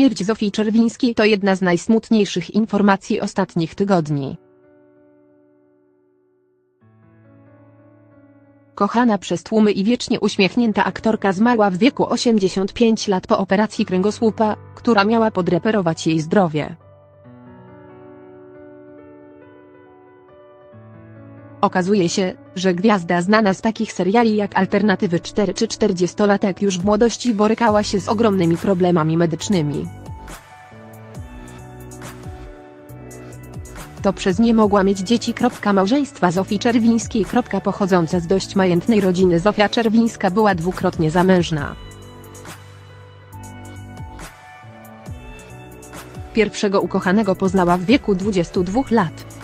Śmierć Zofii Czerwińskiej to jedna z najsmutniejszych informacji ostatnich tygodni. Kochana przez tłumy i wiecznie uśmiechnięta aktorka zmarła w wieku 85 lat po operacji kręgosłupa, która miała podreperować jej zdrowie. Okazuje się, że gwiazda znana z takich seriali jak Alternatywy 4 czy 40-latek już w młodości borykała się z ogromnymi problemami medycznymi. To przez nie mogła mieć dzieci. Małżeństwa Zofii Czerwińskiej. Pochodząca z dość majętnej rodziny Zofia Czerwińska była dwukrotnie zamężna. Pierwszego ukochanego poznała w wieku 22 lat.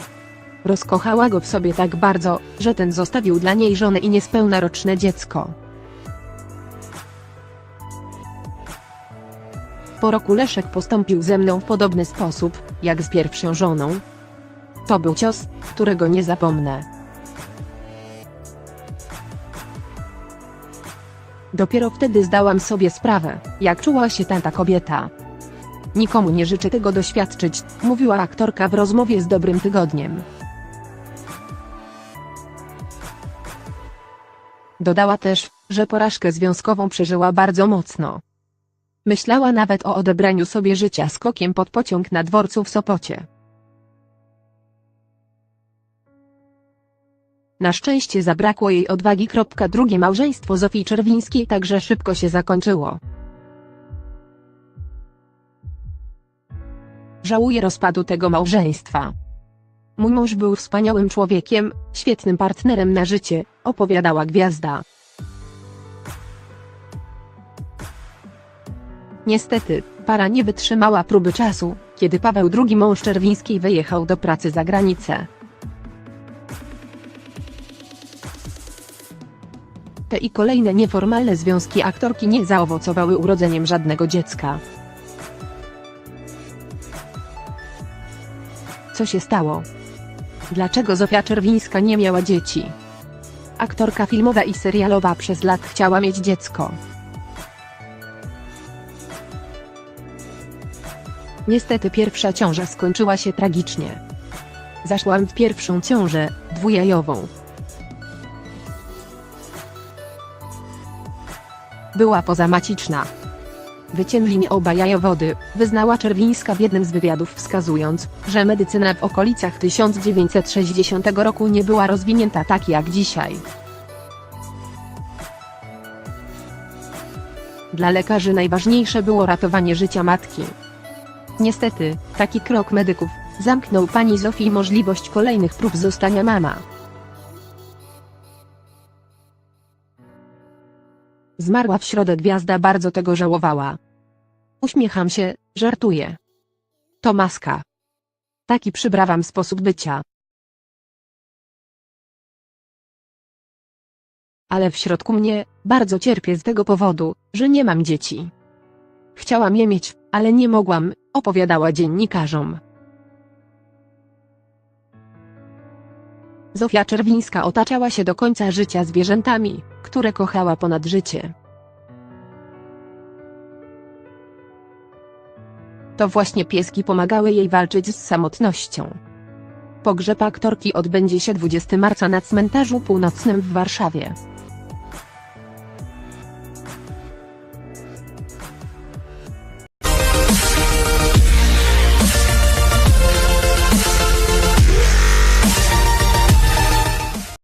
Rozkochała go w sobie tak bardzo, że ten zostawił dla niej żonę i niespełna roczne dziecko. Po roku Leszek postąpił ze mną w podobny sposób, jak z pierwszą żoną. To był cios, którego nie zapomnę. Dopiero wtedy zdałam sobie sprawę, jak czuła się tamta kobieta. Nikomu nie życzę tego doświadczyć, mówiła aktorka w rozmowie z Dobrym Tygodniem. Dodała też, że porażkę związkową przeżyła bardzo mocno. Myślała nawet o odebraniu sobie życia skokiem pod pociąg na dworcu w Sopocie. Na szczęście zabrakło jej odwagi. Drugie małżeństwo Zofii Czerwińskiej także szybko się zakończyło. Żałuję rozpadu tego małżeństwa. Mój mąż był wspaniałym człowiekiem, świetnym partnerem na życie, opowiadała gwiazda. Niestety, para nie wytrzymała próby czasu, kiedy Paweł II mąż Czerwińskiej wyjechał do pracy za granicę. Te i kolejne nieformalne związki aktorki nie zaowocowały urodzeniem żadnego dziecka. Co się stało? Dlaczego Zofia Czerwińska nie miała dzieci? Aktorka filmowa i serialowa przez lat chciała mieć dziecko. Niestety pierwsza ciąża skończyła się tragicznie. Zaszłam w pierwszą ciążę, dwujajową. Była pozamaciczna. Wycięli mi oba wyznała Czerwińska w jednym z wywiadów wskazując, że medycyna w okolicach 1960 roku nie była rozwinięta tak jak dzisiaj. Dla lekarzy najważniejsze było ratowanie życia matki. Niestety, taki krok medyków zamknął pani Zofii możliwość kolejnych prób zostania mama. Zmarła w środę gwiazda bardzo tego żałowała. Uśmiecham się, żartuję. To maska. Taki przybrawam sposób bycia. Ale w środku mnie, bardzo cierpię z tego powodu, że nie mam dzieci. Chciałam je mieć, ale nie mogłam, opowiadała dziennikarzom. Zofia Czerwińska otaczała się do końca życia zwierzętami, które kochała ponad życie. To właśnie pieski pomagały jej walczyć z samotnością. Pogrzeb aktorki odbędzie się 20 marca na cmentarzu północnym w Warszawie.